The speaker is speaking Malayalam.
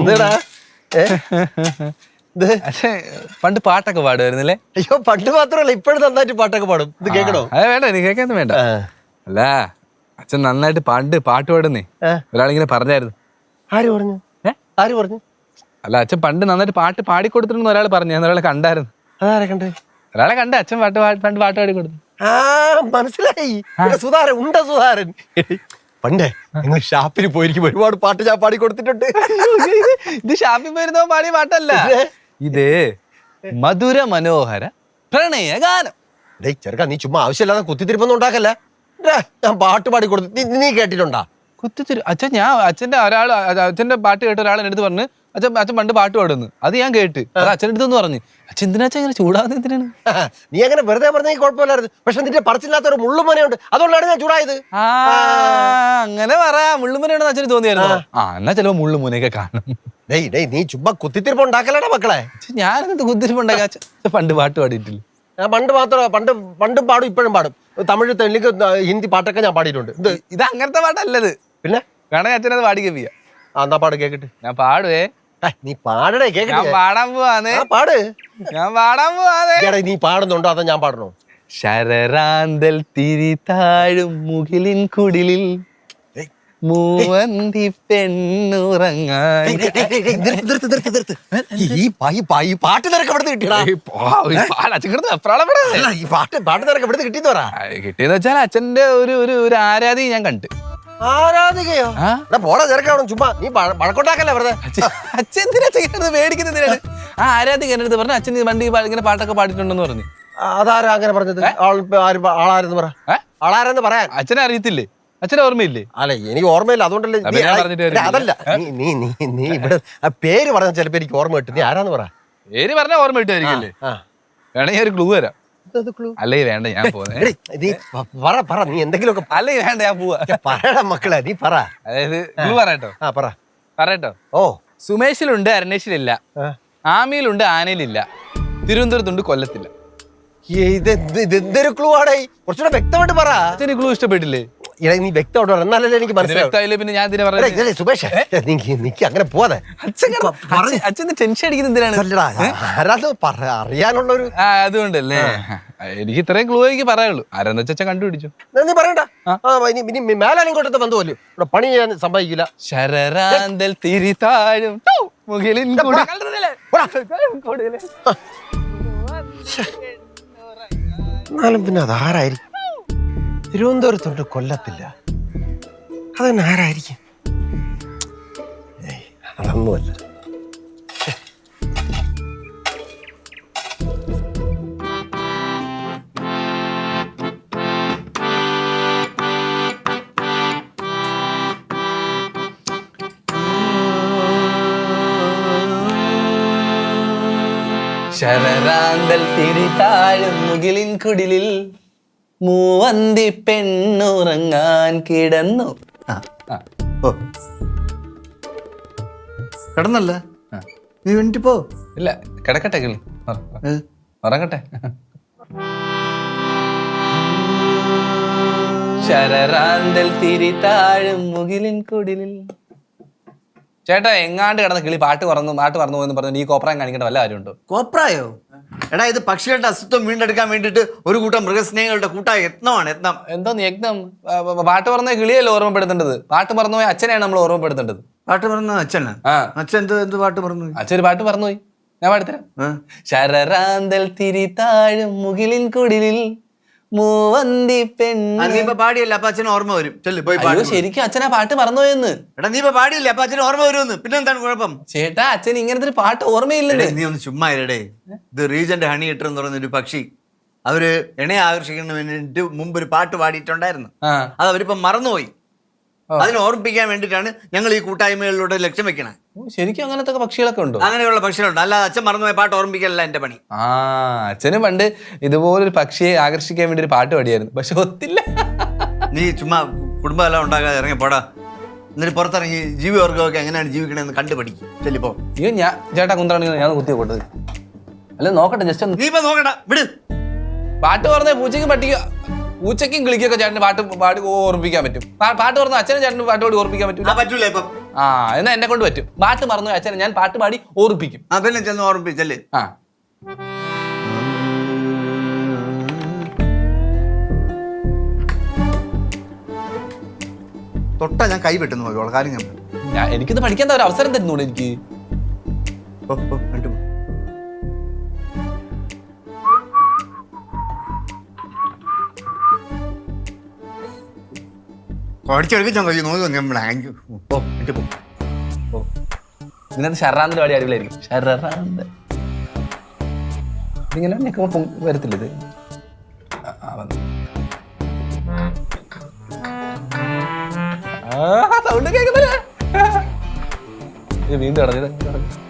എന്താടാ? ഇത്? പണ്ട് പാട്ടൊക്കെ പാടുമായിരുന്നില്ലേ? അയ്യോ പണ്ട് മാത്രമല്ല ഇപ്പോഴും നന്നായിട്ട് പാട്ടൊക്കെ പാടും. ഇത് കേൾക്കണോ അത് വേണ്ട നീ കേക്കാന്ന് വേണ്ട. അല്ല അച്ഛൻ നന്നായിട്ട് പണ്ട് പാട്ട് പാടുന്നേ? ഒരാളിങ്ങനെ പറഞ്ഞായിരുന്നു. ആര് പറഞ്ഞു? ആര് പറഞ്ഞു? അല്ല അച്ഛൻ പണ്ട് നന്നായിട്ട് പാട്ട് പാടിക്കൊടുത്തിട്ടുണ്ടെന്ന് ഒരാൾ പറഞ്ഞു. ഞാൻ ഒരാളെ കണ്ടായിരുന്നു. അതാരെ കണ്ടേ? ഒരാളെ കണ്ട അച്ഛൻ പാട്ട് പണ്ട് പാട്ട് പാടി കൊടുത്തു. ആ മനസ്സിലായി. ഇവിടെ സുധാരൻ ഉണ്ട സുധാരൻ. പണ്ടേ നിങ്ങൾ ഷാപ്പിൽ പോയിരിക്കും ഒരുപാട് പാട്ട് ഞാൻ പാടി കൊടുത്തിട്ടുണ്ട്. ഇത് ഷാപ്പിൽ പോയിരുന്നോ പാടിയ പാട്ടല്ല? ഇത് മധുര മനോഹര പ്രണയഗാനം ഡേയ് ചെറുക്ക നീ ചുമ്മാ ആവശ്യമില്ലാതെ കുത്തിത്തിരിപ്പൊന്നും ഉണ്ടാക്കല്ല. ഞാൻ പാട്ട് പാടി കൊടുത്തു നീ കേട്ടിട്ടുണ്ടാ? കുത്തിത്തിരി അച്ഛൻ ഞാൻ അച്ഛന്റെ ഒരാൾ അച്ഛന്റെ പാട്ട് കേട്ട ഒരാൾ എന്നെടുത്ത് പറഞ്ഞ് അച്ഛൻ അച്ഛൻ പണ്ട് പാട്ട് പാടുന്നു. അത് ഞാൻ കേട്ട്. അത് അച്ഛന്റെ അടുത്തൊന്ന് പറഞ്ഞു. അച്ഛൻ എന്തിനാ അച്ഛൻ ഇങ്ങനെ ചൂടാകുന്ന എന്തിനാണ്? നീ അങ്ങനെ വെറുതെ പറഞ്ഞെങ്കിൽ കുഴപ്പമില്ലായിരുന്നു. പക്ഷെ നിന്റെ പറച്ചില്ലാത്ത ഒരു മുള്ളുമനയുണ്ട്. അതുകൊണ്ടാണ് ഞാൻ ചൂടായത്. ആ അങ്ങനെ പറയാ മുള്ളുമുനയാണെന്ന് അച്ഛന് തോന്നിയായിരുന്നു? ആ. എന്നാ ചിലപ്പോ മുള്ളുമുനയൊക്കെ കാണും. ഡേയ് ഡേയ് നീ ചുമ്മാ കുത്തിത്തിരിപ്പ് ഉണ്ടാക്കലടാ മക്കളെ? അച്ഛൻ ഞാനെന്ത് കുത്തിരിപ്പുണ്ടാക്കി അച്ഛൻ പണ്ട് പാട്ട് പാടിയിട്ടില്ല. ഞാൻ പണ്ട് മാത്രം പണ്ട് പണ്ടും പാടും ഇപ്പോഴും പാടും. തമിഴ് തെലുങ്ക് ഹിന്ദി പാട്ടൊക്കെ ഞാൻ പാടിയിട്ടുണ്ട്. ഇത് ഇത് അങ്ങനത്തെ പാട്ടല്ലത്. പിന്നെ? വേണമെങ്കിൽ അച്ഛനത് പാടി കപ്പിയ ആ എന്നാ പാട് കേക്കട്ടെ. ഞാൻ പാടുവേ. നീ പാടടേ ഞാൻ കേക്കട്ടെ പാടാൻ പോവാന്നേ. പാട്. ഞാൻ പാടാൻ പോവാന്നേ. എടാ, നീ പാടുന്നുണ്ടോ? അതോ ഞാൻ പാടണോ? ശരറാന്തൽ തിരി താഴും മുകിലിൻ കുടിലിൽ ഏയ്. മൂവന്തി പെണ്ണുറങ്ങാൻ. ഡേയ്, ഡേയ്, ഡേയ്, ഡേയ്, നിർത്ത്, നിർത്ത്, നിർത്ത്, നിർത്ത്. ഈ പാ- ഈ പാ- ഈ പാട്ട് നിനക്ക് എവിടെ കിട്ടിയടാ? ഏയ്, പോ, ഈ പാട് അച്ഛൻ വെപ്രാളപ്പെടാതെ. അല്ല ഈ പാട്ട് പാട്ട് നിനക്ക് എവിടെ കിട്ടിയെന്ന് പറ. ആ, കിട്ടിയെന്ന് വെച്ചാൽ അച്ഛന്റെ ഒരു ഒരു ഒരു ആരാധി ഞാൻ കണ്ട്. ആരാധികയോ? ആ? എടാ പോടാ ചെറുക്കാവണം ചുമ്മാ നീ വഴക്കുണ്ടാക്കല്ലേ വെറുതെ? അച്ഛൻ എന്തിനാ ചെയ്യുന്നത് ആ ആരാധിക എന്റെ അടുത്ത് പറഞ്ഞു അച്ഛൻ ഈ വണ്ടി ഇങ്ങനെ പാട്ടൊക്കെ പാടിയിട്ടുണ്ടെന്ന് പറഞ്ഞു. ആ, അതാരാ അങ്ങനെ പറഞ്ഞത്? ആളാരെന്ന് പറ? ആളാരെന്ന് പറയാൻ. അച്ഛനെ അറിയത്തില്ലേ? അച്ഛനെ ഓർമ്മയില്ലേ? അല്ല എനിക്ക് ഓർമ്മയില്ല. അതുകൊണ്ടല്ലേ അതല്ല നീ നീ നീ ഇവിടെ ആ പേര് പറഞ്ഞ ചിലപ്പോ എനിക്ക് ഓർമ്മ കിട്ടും. നീ ആരാന്ന് പറ. പേര് പറഞ്ഞാൽ ഓർമ്മ കിട്ടുമായിരിക്കും. വേണമെങ്കിൽ ഒരു ക്ലൂ തരാം. Clue. വേണ്ട ഞാൻ പറ പറ നീ എന്തെങ്കിലുമൊക്കെ അല്ലേ വേണ്ട ഞാൻ പോവാ. പറയടാ മക്കളെ നീ പറ. അതായത് ക്ലൂ പറയട്ടോ. ആ പറ. പറയട്ടോ. ഓ. സുമേഷിലുണ്ട് അരണേഷിലില്ല. ആമിയിലുണ്ട് ആനയിലില്ല. തിരുവനന്തപുരത്തുണ്ട് കൊല്ലത്തില്ല. ഇതെന്തൊരു ക്ലൂ ആടേ? കുറച്ചുകൂടെ വ്യക്തമായിട്ട് പറ. ക്ലൂ ഇഷ്ടപ്പെട്ടില്ലേ? എടാ നീ വ്യക്തമായിട്ട് പറ. എന്നാലല്ലേ എനിക്ക് മനസ്സിലാവും. വ്യക്തമായില്ലേ പിന്നെ ഞാൻ ഇതിനെ സുബേഷ്? നീ നീക്ക് അങ്ങനെ പോവാതെ. അച്ഛൻ ടെൻഷൻ അടിക്കുന്ന എന്തിനാണ്? ആരാന്ന് അറിയാനുള്ള ഒരു അതുകൊണ്ടല്ലേ. എനിക്ക് ഇത്രയും ക്ലൂ എനിക്ക് പറയുള്ളൂ ആരാന്ന് വെച്ചാ അച്ഛൻ കണ്ടുപിടിച്ചു. നീ പറയണ്ട. ഇനി മേലാലിങ്ങോട്ടത്തെ ബന്ധു പോലും. ഇവിടെ പണി ചെയ്യാൻ സംഭവിക്കില്ല ശരരാന്തൽ തിരിതാഴും? കുടിയിലെ. എന്നാലും പിന്നെ അതാരായിരിക്കും തിരുവനന്തപുരത്തുണ്ട് കൊല്ലത്തില്ല. അതന്നെ ആരായിരിക്കും? അതൊന്നുമല്ല. ശരറാന്തൽ തിരിതാഴും മുകിലിൻ കുടിലിൽ മൂവന്തി പെണ്ണുറങ്ങാൻ കിടന്നു. ആ, ആ, ഓ കിടന്നല്ല? നീ വേണ്ടി പോ. ഇല്ല കിടക്കട്ടെ കിളി. ഉറങ്ങട്ടെ. ശരറാന്തൽ തിരിതാഴും മുകിലിൻ കുടിലിൽ. ചേട്ടാ എങ്ങാണ്ട് കിടന്ന കിളി പാട്ട് പറന്നു പാട്ട് പറഞ്ഞു എന്ന് പറഞ്ഞു നീ കോപ്രായം കാണിക്കേണ്ട വല്ല കാര്യമുണ്ടോ? കോപ്രായോ? എടാ ഇത് പക്ഷികളുടെ അസ്തിത്വം വീണ്ടെടുക്കാൻ വേണ്ടിയിട്ട് ഒരു കൂട്ടം മൃഗസ്നേഹികളുടെ കൂട്ടായ യത്നമാണ് യത്നം. എന്തോ യജ്ഞം പാട്ട് പറഞ്ഞ കിളിയല്ലേ ഓർമ്മപ്പെടുത്തേണ്ടത്? പാട്ട് പറഞ്ഞു പോയ അച്ഛനെയാണ് നമ്മൾ ഓർമ്മപ്പെടുത്തേണ്ടത്. പാട്ട് പറഞ്ഞ അച്ഛനാ? അച്ഛൻ എന്ത് എന്ത് പാട്ട് പറഞ്ഞു? അച്ഛൻ ഒരു പാട്ട് പറഞ്ഞു പോയി. ഞാൻ പാടിത്തരാം ശരറാന്തൽ തിരി താഴും മുകിലിൻ കുടിലിൽ മൂവന്തി പെണ്ണ് നീ പാടിയല്ല? അപ്പൊ അച്ഛന് ഓർമ്മ വരും. ചെല്ലു പോയി അയ്യോ പാടി ശരിക്കും അച്ഛനാ പാട്ട് മറന്നുപോയെന്ന് എടാ നീ ഇപ്പൊ പാടിയല്ല? അപ്പൊ അച്ഛന് ഓർമ്മ വരുമെന്ന്. പിന്നെ എന്താണ് കുഴപ്പം? ചേട്ടാ അച്ഛൻ ഇങ്ങനത്തെ ഒരു പാട്ട് ഓർമ്മയില്ലെന്ന്. നീ ഒന്ന് ചുമ്മാ ഇരടേ. ഇത് റീജന്റ് ഹണി ഇട്ടർ എന്ന് പറയുന്ന ഒരു പക്ഷി. അവർ ഇണയെ ആകർഷിക്കുന്നതിന് വേണ്ടിട്ട് മുമ്പ് ഒരു പാട്ട് പാടിയിട്ടുണ്ടായിരുന്നു. ആ. അത് അവരിപ്പം മറന്നുപോയി. അതിനെ ഓർമ്മിപ്പിക്കാൻ വേണ്ടിയിട്ടാണ് ഞങ്ങൾ ഈ കൂട്ടായ്മകളിലൂടെ ലക്ഷ്യം വെക്കണേ. ശരിക്കും അങ്ങനത്തെ പക്ഷികളൊക്കെ ഉണ്ടോ? അങ്ങനെയുള്ള പക്ഷികളുണ്ട്. അല്ലാതെ അച്ഛൻ മറന്നുപോയ പാട്ട് ഓർമ്മിക്കല്ല എന്റെ പണി. ആ അച്ഛന് പണ്ട് ഇതുപോലൊരു പക്ഷിയെ ആകർഷിക്കാൻ വേണ്ടി ഒരു പാട്ട് പാടിയായിരുന്നു. പക്ഷെ ഒത്തില്ല. നീ ചുമ്മാ കുടുംബമെല്ലാം ഉണ്ടാകാതെ ഇറങ്ങി പോടാ. എന്നിട്ട് പുറത്തിറങ്ങി ജീവിവർഗമൊക്കെ എങ്ങനെയാണ് ജീവിക്കണമെന്ന് കണ്ടുപഠിക്കും. ചെല്ലിപ്പോ അയ്യോ ഞാൻ ചേട്ടാ കുന്താണെങ്കിൽ ഞാൻ കുത്തി പോട്ടത് അല്ല നോക്കട്ടെ ജസ്റ്റ് നീ ഇപ്പൊ നോക്കട്ടെ വിട്. പാട്ട് പറഞ്ഞ പൂച്ചയ്ക്ക് പട്ടിക്ക് പൂച്ചയ്ക്കും കിളിക്കൊക്കെ ചേട്ടന് പാട്ട് പാടി ഓർമ്മിക്കാൻ പറ്റും. പാട്ട് പറഞ്ഞു അച്ഛനും ചേട്ടന് പാട്ട് പാടി ഓർമ്മിക്കാൻ പറ്റൂല? ആ പറ്റൂല ഇപ്പം. ആ എന്നാ എന്നെ കൊണ്ട് പറ്റും. പാട്ട് മറന്നു അച്ഛനെ ഞാൻ പാട്ട് പാടി ഓർമ്മിപ്പിക്കും. ആ പിന്നെ ചെന്ന് ഓർമ്മിപ്പിച്ചല്ലേ? ആ. തൊട്ടാ ഞാൻ കൈ വെട്ടുന്നു പോയി കാര്യം. ഞാൻ എനിക്കിത് പഠിക്കാൻ ഒരു അവസരം തരുന്നുള്ളൂ എനിക്ക്? കഴിയും നോക്കി പോ. പൊങ്ങ- വരത്തില്ല ഇത്? ആ, കേക്കുന്നില്ല. ഇത് വീണ്ടും ഇടഞ്ഞത്